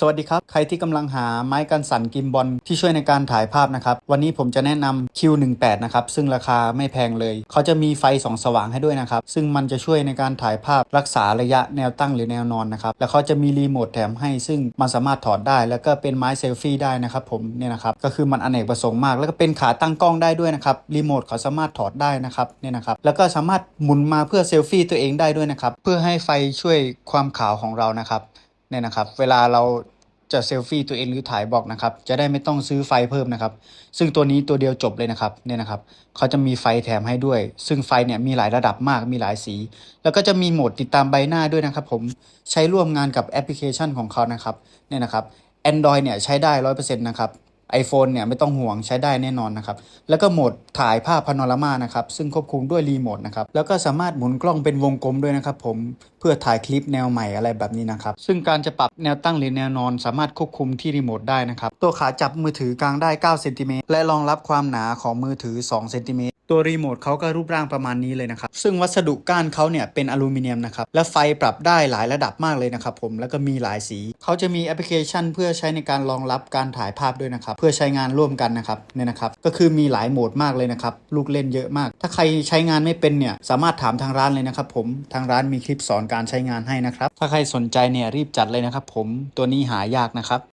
สวัสดีครับ ใครที่กำลังหาไม้กันสั่นกิมบอลที่ช่วยในการถ่ายภาพนะครับ วันนี้ผมจะแนะนำ Q18 นะครับ ซึ่งราคาไม่แพงเลย เขาจะมีไฟสองสว่างให้ด้วยนะครับ ซึ่งมันจะช่วยในการถ่ายภาพรักษาระยะแนวตั้งหรือแนวนอนนะครับ แล้วเขาจะมีรีโมทแถมให้ ซึ่งมันสามารถถอดได้ แล้วก็เป็นไม้เซลฟี่ได้นะครับผมเนี่ยนะครับ ก็คือมันอเนกประสงค์มาก แล้วก็เป็นขาตั้งกล้องได้ด้วยนะครับรีโมทเขาสามารถถอดได้นะครับเนี่ยนะครับ แล้วก็สามารถหมุนมาเพื่อเซลฟี่ตัวเองได้ด้วยนะครับ เพื่อให้ไฟช่วยความขาวของเรานะครับ เนี่ยนะครับ เวลาเราจะเซลฟี่ตัวเองหรือถ่ายบอกนะครับ จะได้ไม่ต้องซื้อไฟเพิ่มนะครับ ซึ่งตัวนี้ตัวเดียวจบเลยนะครับเนี่ยนะครับเขาจะมีไฟแถมให้ด้วย ซึ่งไฟเนี่ยมีหลายระดับมากมีหลายสี แล้วก็จะมีโหมดติดตามใบหน้าด้วยนะครับ ผมใช้ร่วมงานกับแอปพลิเคชันของเขานะครับเนี่ยนะครับ Android เนี่ยใช้ได้ร้อยเปอร์เซ็นต์นะครับ iPhone เนี่ยไม่ต้องห่วงใช้ได้แน่นอนนะครับแล้วก็โหมดถ่ายภาพพาโนรามานะครับซึ่งควบคุมด้วยรีโมทนะครับแล้วก็สามารถหมุนกล้องเป็นวงกลมด้วยนะครับผมเพื่อถ่ายคลิปแนวใหม่อะไรแบบนี้นะครับซึ่งการจะปรับแนวตั้งหรือแนวนอน สามารถควบคุมที่รีโมทได้นะครับตัวขาจับมือถือกลางได้9เซนติเมตรและรองรับความหนาของมือถือ2เซนติเมตร ตัวรีโมทเขาก็รูปร่างประมาณนี้เลยนะครับ ซึ่งวัสดุก้านเขาเนี่ยเป็นอลูมิเนียมนะครับ และไฟปรับได้หลายระดับมากเลยนะครับผม แล้วก็มีหลายสี เขาจะมีแอปพลิเคชัน เพื่อใช้ในการรองรับการถ่ายภาพด้วยนะครับ เพื่อใช้งานร่วมกันนะครับ เนี่ยนะครับ ก็คือมีหลายโหมดมากเลยนะครับ ลูกเล่นเยอะมาก ถ้าใครใช้งานไม่เป็นเนี่ย สามารถถามทางร้านเลยนะครับผม ทางร้านมีคลิปสอนการใช้งานให้นะครับ ถ้าใครสนใจเนี่ยรีบจัดเลยนะครับผม ตัวนี้หายากนะครับ